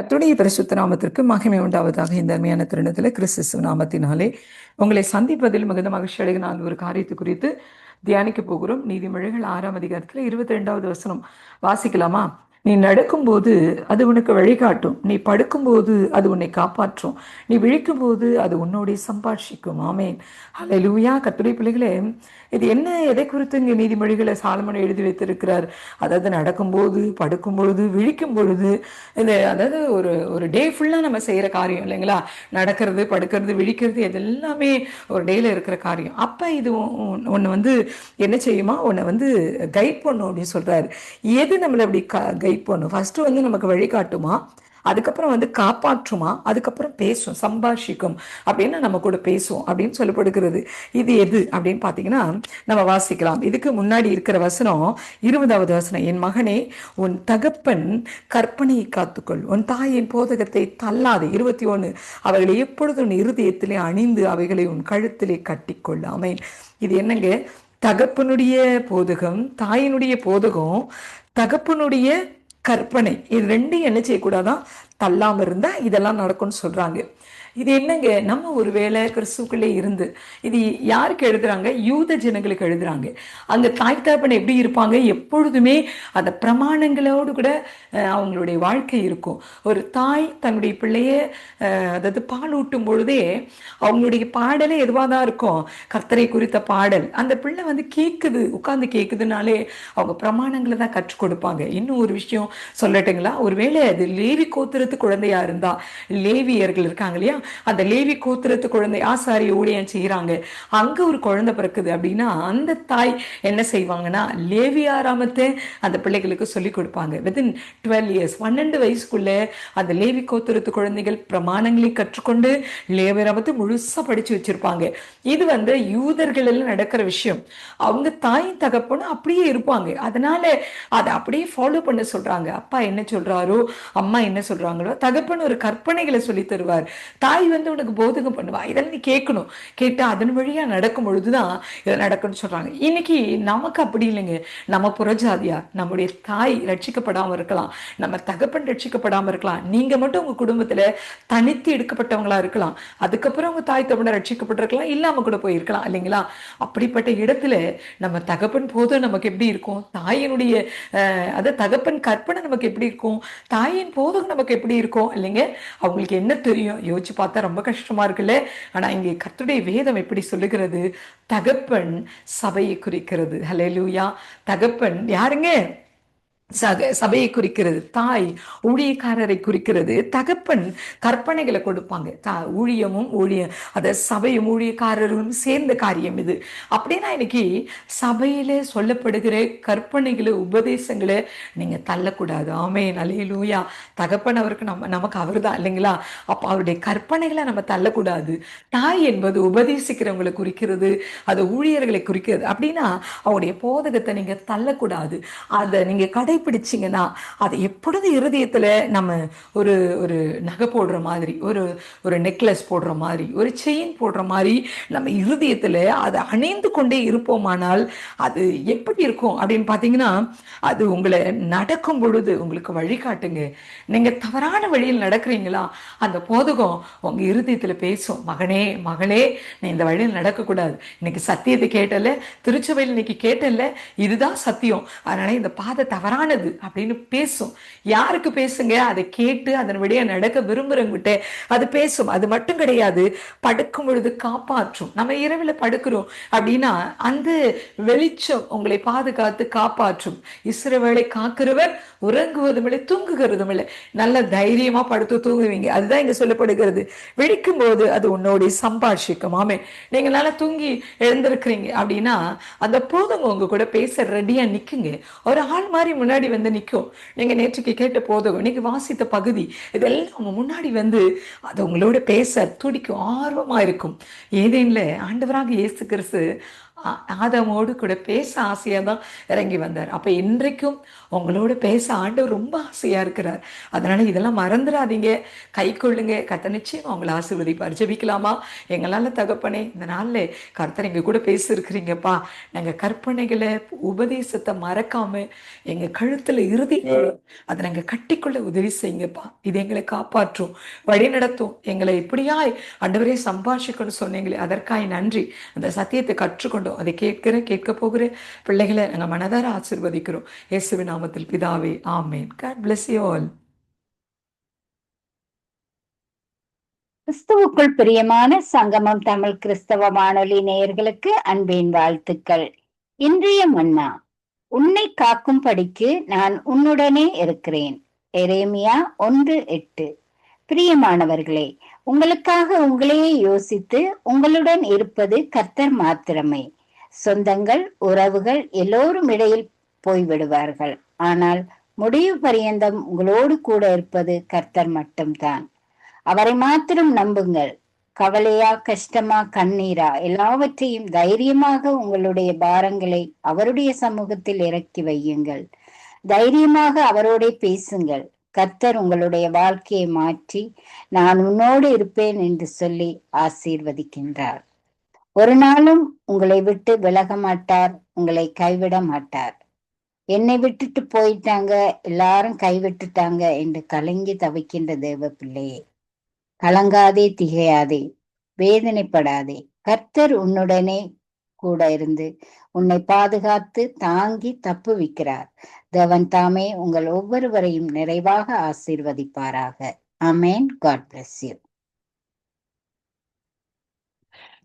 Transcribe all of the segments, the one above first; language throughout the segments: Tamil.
கத்துடைய பரிசுத்த நாமத்திற்கு மகிமை உண்டாவதாக இந்த அருமையான தருணத்தில் கிறிஸ்து நாமத்தினாலே உங்களை சந்திப்பதில் மிகுந்த மகிழ்ச்சி அடைகிற நான் ஒரு காரியத்தை குறித்து தியானிக்க போகிறோம். நீதிமொழிகள் ஆறாம் அதிகாரத்தில் இருபத்தி ரெண்டாவது வசனம் வாசிக்கலாமா? நீ நடக்கும்போது அது உனக்கு வழிகாட்டும். நீ படுக்கும்போது அது உன்னை காப்பாற்றும். நீ விழிக்கும்போது அது உன்னோடைய சம்பாஷிக்கும். ஆமேன். அல்ல லூயா கத்துரை பிள்ளைகளே இது என்ன? எதை குறித்து இங்கே நீதிமொழிகளை சாலமனை எழுதி வைத்திருக்கிறார்? அதாவது நடக்கும்போது படுக்கும் பொழுது விழிக்கும் பொழுது இந்த அதாவது ஒரு ஒரு டே ஃபுல்லாக நம்ம செய்கிற காரியம் இல்லைங்களா? நடக்கிறது படுக்கிறது விழிக்கிறது இது எல்லாமே ஒரு டேயில் இருக்கிற காரியம். அப்போ இது ஒன்று வந்து என்ன செய்யுமா? உன்னை வந்து கைட் பண்ணும் அப்படின்னு சொல்கிறாரு எது நம்மளை அப்படி க கைட் பண்ணும். ஃபஸ்ட்டு வந்து நமக்கு வழிகாட்டுமா? அதுக்கப்புறம் வந்து காப்பாற்றுமா? அதுக்கப்புறம் பேசும் சம்பாஷிக்கும். அப்படின்னு நம்ம கூட பேசுவோம் அப்படின்னு சொல்லப்படுகிறது. இது எது அப்படின்னு பார்த்தீங்கன்னா நம்ம வாசிக்கலாம். இதுக்கு முன்னாடி இருக்கிற வசனம் இருபதாவது வசனம். என் மகனே உன் தகப்பன் கற்பனையை காத்துக்கொள். உன் தாயின் போதகத்தை தள்ளாது. இருபத்தி ஒன்று அவைகளை எப்பொழுதும் உன் இருதயத்திலே அணிந்து அவைகளை உன் கழுத்திலே கட்டிக்கொள். அமேன் இது என்னங்க? தகப்பனுடைய போதகம் தாயினுடைய போதகம் தகப்பனுடைய கற்பனை. இது ரெண்டும் என்ன செய்யக்கூடாதான். தள்ளாமல் இருந்தால் இதெல்லாம் நடக்கும்னு சொல்கிறாங்க இது என்னங்க? நம்ம ஒரு வேளை கிறிஸ்துக்குள்ளே இருந்து இது யாருக்கு எழுதுறாங்க? யூத ஜனங்களுக்கு எழுதுறாங்க. அங்க தாய் தகப்பன் எப்படி இருப்பாங்க? எப்பொழுதுமே அந்த பிரமாணங்களோடு கூட அவங்களுடைய வாழ்க்கை இருக்கும். ஒரு தாய் தன்னுடைய பிள்ளைய அதாவது பால் ஊட்டும் பொழுதே அவங்களுடைய பாடலே எதுவாக தான் இருக்கும்? கர்த்தரை குறித்த பாடல். அந்த பிள்ளை வந்து கேட்குது உட்காந்து கேட்குதுனாலே அவங்க பிரமாணங்களை தான் கற்றுக் கொடுப்பாங்க. இன்னும் ஒரு விஷயம் சொல்லட்டுங்களா? ஒருவேளை அது லேவி கோத்திரத்து குழந்தையா இருந்தா லேவியர்கள் இருக்காங்க இல்லையா? அந்த லேவி கோத்திரத்து குழந்தை ஆசாரி ஊழியம் செய்கிறாங்க அங்கே ஒரு குழந்தை பிறக்குது அப்படின்னா அந்த தாய் என்ன செய்வாங்கன்னா லேவி ஆராமத்தை அந்த பிள்ளைகளுக்கு சொல்லி கொடுப்பாங்க. வித்தின் டுவெல் இயர்ஸ் பன்னெண்டு வயசுக்குள்ளே அந்த லேவி கோத்திரத்து குழந்தைகள் பிரமாணங்களை கற்றுக்கொண்டு லேவிராமத்தை முழுசாக படித்து வச்சுருப்பாங்க. இது வந்து யூதர்கள் நடக்கிற விஷயம். அவங்க தாய் தகப்பனும் அப்படியே இருப்பாங்க. அதனால அதை அப்படியே ஃபாலோ பண்ண சொல்கிறாங்க அப்பா என்ன சொல்கிறாரோ அம்மா என்ன சொல்கிறாங்களோ தகப்பன் ஒரு கற்பனைகளை சொல்லி தருவார். தாய் வந்து உனக்கு போதகம் பண்ணுவா. இதெல்லாம் நீ கேட்கணும். கேட்டால் அதன் வழியா நடக்கும் பொழுதுதான் இதை நடக்கும்னு சொல்றாங்க. இன்னைக்கு நமக்கு அப்படி இல்லைங்க. நம்ம புறஜாதியா நம்முடைய தாய் ரட்சிக்கப்படாம இருக்கலாம். நம்ம தகப்பன் ரட்சிக்கப்படாம இருக்கலாம். நீங்க மட்டும் உங்க குடும்பத்துல தனித்து எடுக்கப்பட்டவங்களா இருக்கலாம். அதுக்கப்புறம் உங்க தாய் தகப்பன ரட்சிக்கப்பட்டிருக்கலாம். இல்லாம கூட போயிருக்கலாம். இல்லைங்களா? அப்படிப்பட்ட இடத்துல நம்ம தகப்பன் போதும் நமக்கு எப்படி இருக்கும்? தாயினுடைய அதாவது தகப்பன் கற்பனை நமக்கு எப்படி இருக்கும்? தாயின் போதும் நமக்கு எப்படி இருக்கும்? இல்லைங்க? அவங்களுக்கு என்ன தெரியும்? யோசிச்சு பார்த்தா ரொம்ப கஷ்டமா இருக்குல்ல? ஆனா இங்கே கத்துடைய வேதம் எப்படி சொல்லுகிறது? தகப்பன் சபையை குறிக்கிறது. ஹலே லூயா தகப்பன் யாருங்க? சக சபையை குறிக்கிறது தாய் ஊழியக்காரரை குறிக்கிறது தகப்பன் கற்பனைகளை கொடுப்பாங்க. தா ஊழியமும் ஊழிய அதை சபையும் ஊழியக்காரரும் சேர்ந்த காரியம் இது. அப்படின்னா இன்னைக்கு சபையில சொல்லப்படுகிற கற்பனைகளை உபதேசங்களை நீங்க தள்ளக்கூடாது. ஆமே நலையிலூயா தகப்பன் அவருக்கு நம்ம நமக்கு அவர் தான் இல்லைங்களா? அப்போ அவருடைய கற்பனைகளை நம்ம தள்ளக்கூடாது. தாய் என்பது உபதேசிக்கிறவங்களை குறிக்கிறது அது ஊழியர்களை குறிக்கிறது. அப்படின்னா அவருடைய போதகத்தை நீங்க தள்ளக்கூடாது. அதை நீங்க கடை கடைப்பிடிச்சிங்கன்னா அது எப்பொழுது இருதயத்தில் நம்ம ஒரு ஒரு நகை போடுற மாதிரி ஒரு ஒரு நெக்லஸ் போடுற மாதிரி ஒரு செயின் போடுற மாதிரி நம்ம இருதயத்தில் அதை அணிந்து கொண்டே இருப்போமானால் அது எப்படி இருக்கும் அப்படின்னு பார்த்தீங்கன்னா அது உங்களை நடக்கும் பொழுது உங்களுக்கு வழிகாட்டுங்க நீங்கள் தவறான வழியில் நடக்கிறீங்களா? அந்த போதகம் உங்கள் இருதயத்தில் பேசும். மகனே மகளே நீ இந்த வழியில் நடக்கக்கூடாது. இன்னைக்கு சத்தியத்தை கேட்டல திருச்சபையில் இன்னைக்கு கேட்டல இதுதான் சத்தியம். அதனால இந்த பாதை தவறான நல்லது அப்படின்னு பேசும். யாருக்கு பேசுங்க? அதை கேட்டு அதன் வழியா நடக்க விரும்புறவங்கிட்ட அது பேசும். அது மட்டும் கிடையாது படுக்கும் பொழுது காப்பாற்றும். நம்ம இரவில் படுக்கிறோம் அப்படின்னா அந்த வெளிச்சம் உங்களை பாதுகாத்து காப்பாற்றும். இஸ்ரவேலை காக்கிறவர் உறங்குவதும் இல்லை தூங்குகிறதும் இல்லை. நல்ல தைரியமா படுத்து தூங்குவீங்க. அதுதான் இங்க சொல்லப்படுகிறது. விழிக்கும் போது அது உன்னோடைய சம்பாஷிக்கும். ஆமே நீங்க நல்லா தூங்கி எழுந்திருக்கிறீங்க அப்படின்னா அந்த போதுங்க உங்க கூட பேச ரெடியா நிக்குங்க. ஒரு ஆள் மாதிரி முன்னாடி முன்னாடி வந்து நிற்கும் நீங்கள் நேற்றுக்கு கேட்ட போதும் நீங்கள் வாசித்த பகுதி இதெல்லாம் அவங்க முன்னாடி வந்து அது உங்களோட பேச துடிக்கும் ஆர்வமாக இருக்கும். ஏதேனில் ஆண்டவராக இயேசு கிறிஸ்து ஆதாமோடு கூட பேச ஆசையாக தான் இறங்கி வந்தார். அப்போ இன்றைக்கும் உங்களோட பேச ஆண்டவர் ரொம்ப ஆசையாக இருக்கிறார். அதனால இதெல்லாம் மறந்துடாதீங்க. கை கொள்ளுங்க. கத்த நிச்சயம் உங்களை ஆசீர்வதிப்பார். ஜெபிக்கலாமா? எங்களால் தகப்பனே இந்த நாளில் கர்த்தர் எங்கள் கூட பேசியிருக்கிறீங்கப்பா. நாங்கள் கற்பனைகளை உபதேசத்தை மறக்காம எங்கள் கழுத்தில் இறுதி அதை நாங்கள் கட்டிக்கொள்ள உதவி செய்யுங்கப்பா. இது எங்களை காப்பாற்றும். வழி நடத்தும். எங்களை இப்படியாய் ஆண்டவரே சம்பாஷிக்கணும் சொன்னீங்களே அதற்காய் நன்றி. அந்த சத்தியத்தை கற்றுக்கொண்டோம் அதை கேட்கிற கேட்க போகிற பிள்ளைகளை நாங்கள் மனதார ஆசிர்வதிக்கிறோம். இயேசுவி நாமத்தில் பிதாவே ஆமேன். காட் பிளஸ் யூ ஆல் கிறிஸ்துவுக்குள் பிரியமான சங்கமம் தமிழ் கிறிஸ்தவ வானொலி நேயர்களுக்கு அன்பின் வாழ்த்துக்கள். இன்றைய மன்னா உன்னை காக்கும் படிக்கு நான் உன்னுடனே இருக்கிறேன். எரேமியா ஒன்று எட்டு. பிரியமானவர்களே உங்களுக்காக உங்களையே யோசித்து உங்களுடன் இருப்பது கர்த்தர் மாத்திரமே. சொந்தங்கள் உறவுகள் எல்லோரும் இடையில் போய்விடுவார்கள் ஆனால் முடிவு பரியந்தம் உங்களோடு கூட இருப்பது கர்த்தர் மட்டும்தான். அவரை மாத்திரம் நம்புங்கள். கவலையா கஷ்டமா கண்ணீரா எல்லாவற்றையும் தைரியமாக உங்களுடைய பாரங்களை அவருடைய சமூகத்தில் இறக்கி வையுங்கள். தைரியமாக அவரோட பேசுங்கள். கர்த்தர் உங்களுடைய வாழ்க்கையை மாற்றி நான் உன்னோடு இருப்பேன் என்று சொல்லி ஆசீர்வதிக்கின்றார். ஒரு நாளும் உங்களை விட்டு விலக மாட்டார் உங்களை கைவிட மாட்டார். என்னை விட்டுட்டு போயிட்டாங்க எல்லாரும் கைவிட்டுட்டாங்க என்று கலங்கி தவிக்கின்ற தேவ பிள்ளையே. கலங்காதே திகையாதே வேதனைப்படாதே. கர்த்தர் உன்னுடனே கூட இருந்து உன்னை பாதுகாத்து தாங்கி தப்பு விக்கிறார். தேவன் தாமே உங்கள் ஒவ்வொருவரையும் நிறைவாக ஆசீர்வதிப்பாராக. அமேன் காட் பிளஸ் யூ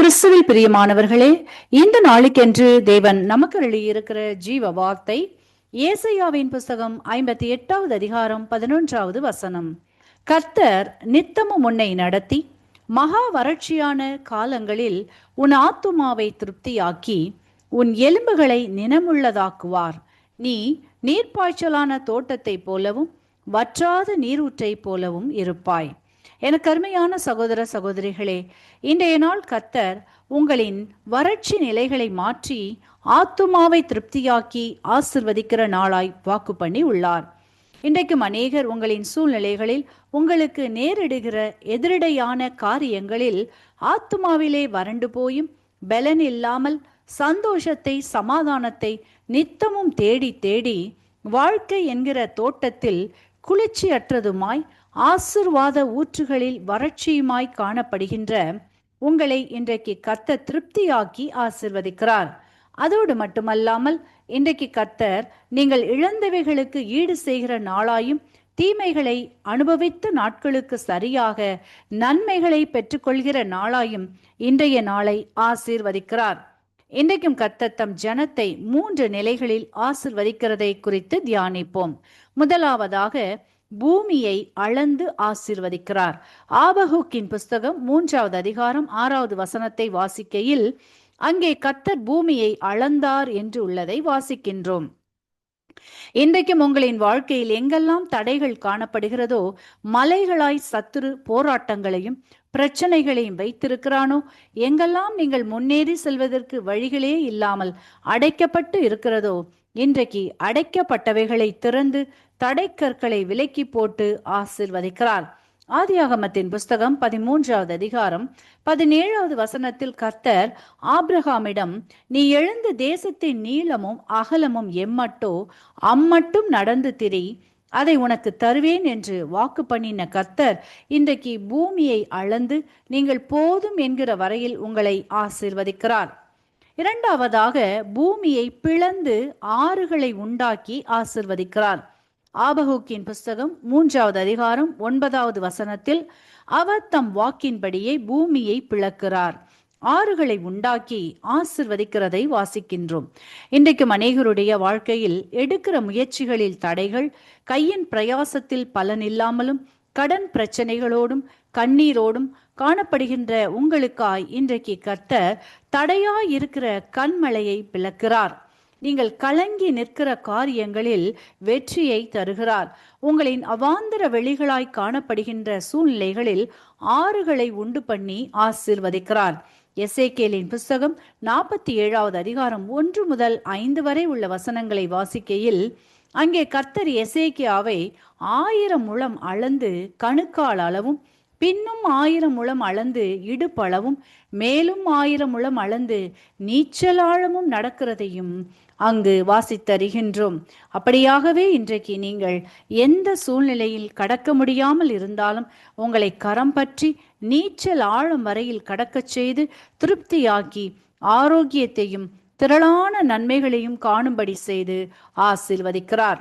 கிறிஸ்துவில் பிரியமானவர்களே இந்த நாளுக்கென்று தேவன் நமக்கு எழுதியிருக்கிற ஜீவ வார்த்தை ஏசையாவின் புஸ்தகம் ஐம்பத்தி எட்டாவது அதிகாரம் பதினொன்றாவது வசனம். கர்த்தர் நித்தமும் உன்னை நடத்தி மகா வறட்சியான காலங்களில் உன் ஆத்துமாவை திருப்தியாக்கி உன் எலும்புகளை நினமுள்ளதாக்குவார். நீ நீர்ப்பாய்ச்சலான தோட்டத்தைப் போலவும் வற்றாத நீரூற்றைப் போலவும் இருப்பாய். எனக்கு அருமையான சகோதர சகோதரிகளே இன்றைய நாள் கத்தர் உங்களின் வறட்சி நிலைகளை மாற்றி ஆத்துமாவை திருப்தியாக்கி ஆசிர்வதிக்கிற நாளாய் வாக்கு பண்ணி உள்ளார். இன்றைக்கும் அநேகர் உங்களின் சூழ்நிலைகளில் உங்களுக்கு நேரிடுகிற எதிரடையான காரியங்களில் ஆத்துமாவிலே வறண்டு போயும் பலன் இல்லாமல் சந்தோஷத்தை சமாதானத்தை நித்தமும் தேடி தேடி வாழ்க்கை என்கிற தோட்டத்தில் குளிர்ச்சியற்றதுமாய் ஆசிர்வாத ஊற்றுகளில் வறட்சியுமாய் காணப்படுகின்ற உங்களை இன்றைக்கு கர்த்தர் திருப்தியாக்கி ஆசிர்வதிக்கிறார். அதோடு மட்டுமல்லாமல் இன்றைக்கு கர்த்தர் நீங்கள் இழந்தவைகளுக்கு ஈடு செய்கிற நாளாயும் தீமைகளை அனுபவித்த நாட்களுக்கு சரியாக நன்மைகளை பெற்றுக்கொள்கிற நாளாயும் இன்றைய நாளை ஆசீர்வதிக்கிறார். இன்றைக்கும் கர்த்தர் தம் ஜனத்தை மூன்று நிலைகளில் ஆசிர்வதிக்கிறதை குறித்து தியானிப்போம். முதலாவதாக பூமியை அளந்து ஆசிர்வதிக்கிறார். ஆபகுக்கின் புஸ்தகம் மூன்றாவது அதிகாரம் ஆறாவது வசனத்தை வாசிக்கையில் அங்கே கத்தர் பூமியை அளந்தார் என்று உள்ளதை வாசிக்கின்றோம். இன்றைக்கும் உங்களின் வாழ்க்கையில் எங்கெல்லாம் தடைகள் காணப்படுகிறதோ மலைகளாய் சத்துரு போராட்டங்களையும் பிரச்சனைகளையும் வைத்திருக்கிறானோ எங்கெல்லாம் நீங்கள் முன்னேறி செல்வதற்கு வழிகளே இல்லாமல் அடைக்கப்பட்டு இருக்கிறதோ இன்றைக்கு அடைக்கப்பட்டவைகளை திறந்து தடைக்கற்களை விலக்கி போட்டு ஆசிர்வதிக்கிறார். ஆதியாகமத்தின் புஸ்தகம் பதிமூன்றாவது அதிகாரம் பதினேழாவது வசனத்தில் கர்த்தர் ஆப்ரஹாமிடம் நீ எழுந்து தேசத்தின் நீளமும் அகலமும் எம்மட்டோ அம்மட்டும் நடந்து திரி. அதை உனக்கு தருவேன் என்று வாக்கு பண்ணின கர்த்தர் இன்றைக்கு பூமியை அளந்து நீங்கள் போதும் என்கிற வரையில் உங்களை ஆசிர்வதிக்கிறார். இரண்டாவதாக பூமியை பிளந்து ஆறுகளை உண்டாக்கி ஆசிர்வதிக்கிறார். ஆபகுக்கின் புஸ்தகம் மூன்றாவது அதிகாரம் ஒன்பதாவது வசனத்தில் அவர் தம் வாக்கின்படியே பூமியை பிளக்கிறார். ஆறுகளை உண்டாக்கி ஆசிர்வதிக்கிறதை வாசிக்கின்றோம். இன்றைக்கும் அநேகருடைய வாழ்க்கையில் எடுக்கிற முயற்சிகளில் தடைகள் கையின் பிரயாசத்தில் பலன் இல்லாமலும் கடன் பிரச்சனைகளோடும் கண்ணீரோடும் காணப்படுகின்ற உங்களுக்காய் இன்றைக்கு கர்த்தர் தடையாய் இருக்கிற கண்மலையை பிளக்கிறார். நீங்கள் கலங்கி நிற்கிற காரியங்களில் வெற்றியை தருகிறார். உங்களின் அவாந்தர வெளிகளாய் காணப்படுகின்ற சூழ்நிலைகளில் ஆறுகளை உண்டு பண்ணி ஆசிர்வதிக்கிறார். எஸ்ஏகேலின் புஸ்தகம் நாற்பத்தி ஏழாவது அதிகாரம் ஒன்று முதல் ஐந்து வரை உள்ள வசனங்களை வாசிக்கையில் அங்கே கர்த்தர் எசேக்கியாவை ஆயிரம் முழம் அளந்து கணுக்கால் அளவும் பின்னும் ஆயிரம் முழம் அளந்து இடுப்பளவும் மேலும் ஆயிரம் முழம் அளந்து நீச்சல் ஆழமும் நடக்கிறதையும் அங்கு வாசித்தருகின்றோம் அப்படியாகவே இன்றைக்கு நீங்கள் எந்த சூழ்நிலையில் கடக்க முடியாமல் இருந்தாலும் உங்களை கரம் பற்றி நீச்சல் ஆழம் வரையில் கடக்கச் செய்து திருப்தியாக்கி ஆரோக்கியத்தையும் திரளான நன்மைகளையும் காணும்படி செய்து ஆசிர்வதிக்கிறார்.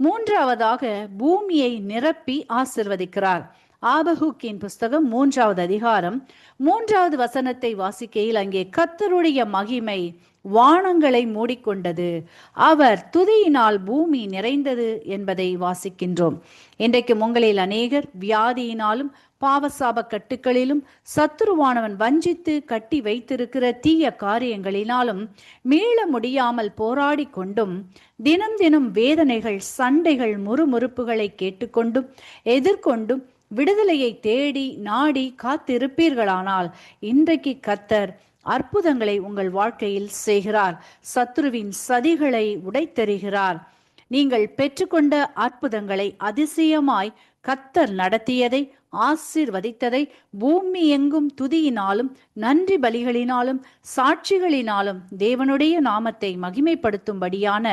மூன்றாவதாக பூமியை நிரப்பி ஆசிர்வதிக்கிறார். ஆபஹூக்கின் புஸ்தகம் மூன்றாவது அதிகாரம் மூன்றாவது வசனத்தை வாசிக்கையில் அங்கே கத்தருடைய மகிமை வானங்களை மூடிக்கொண்டது. அவர் துதியினால் பூமி நிறைந்தது என்பதை வாசிக்கின்றோம். இன்றைக்கு உங்களில் அநேகர் வியாதியினாலும் பாவசாப கட்டுக்களிலும் சத்துருவானவன் வஞ்சித்து கட்டி வைத்திருக்கிற தீய காரியங்களினாலும் மீள முடியாமல் போராடி கொண்டும் தினம் தினம் வேதனைகள் சண்டைகள் முறுமுறுப்புகளை கேட்டுக்கொண்டும் எதிர்கொண்டும் விடுதலையை தேடி நாடி காத்திருப்பீர்களானால் இன்றைக்கு கத்தர் அற்புதங்களை உங்கள் வாழ்க்கையில் செய்கிறார். சத்ருவின் சதிகளை உடைத்தெறிகிறார். நீங்கள் பெற்றுக்கொண்ட அற்புதங்களை அதிசயமாய் கத்தர் நடத்தியதை ஆசீர்வதித்ததை பூமி எங்கும் துதியினாலும் நன்றி பலிகளினாலும் சாட்சிகளினாலும் தேவனுடைய நாமத்தை மகிமைப்படுத்தும்படியான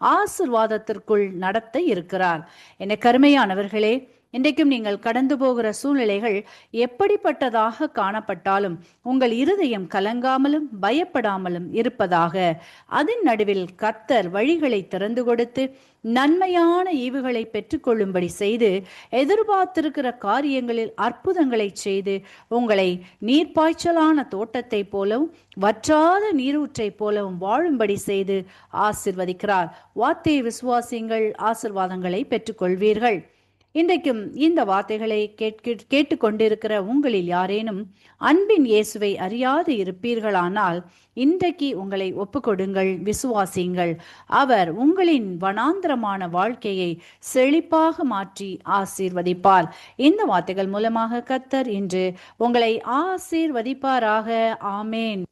ஆசிர்வாதத்திற்குள் நடத்த இருக்கிறார். என கருமையானவர்களே இன்றைக்கும் நீங்கள் கடந்து போகிற சூழ்நிலைகள் எப்படிப்பட்டதாக காணப்பட்டாலும் உங்கள் இருதயம் கலங்காமலும் பயப்படாமலும் இருப்பதாக. அதன் நடுவில் கர்த்தர் வழிகளை திறந்து கொடுத்து நன்மையான ஈவுகளை பெற்றுக்கொள்ளும்படி செய்து எதிர்பார்த்திருக்கிற காரியங்களில் அற்புதங்களை செய்து உங்களை நீர்ப்பாய்ச்சலான தோட்டத்தை போலவும் வற்றாத நீரூற்றை போலவும் வாழும்படி செய்து ஆசிர்வதிக்கிறார். வார்த்தை விசுவாசிங்கள் ஆசிர்வாதங்களை பெற்றுக்கொள்வீர்கள். இன்றைக்கும் இந்த வார்த்தைகளை கேட்க கேட்டுக்கொண்டிருக்கிற உங்களில் யாரேனும் அன்பின் இயேசுவை அறியாது இருப்பீர்களானால் இன்றைக்கு உங்களை ஒப்புக்கொடுங்கள் விசுவாசியுங்கள். அவர் உங்களின் வனாந்திரமான வாழ்க்கையை செழிப்பாக மாற்றி ஆசீர்வதிப்பார். இந்த வார்த்தைகள் மூலமாக கத்தர் இன்று உங்களை ஆசீர்வதிப்பாராக. ஆமேன்.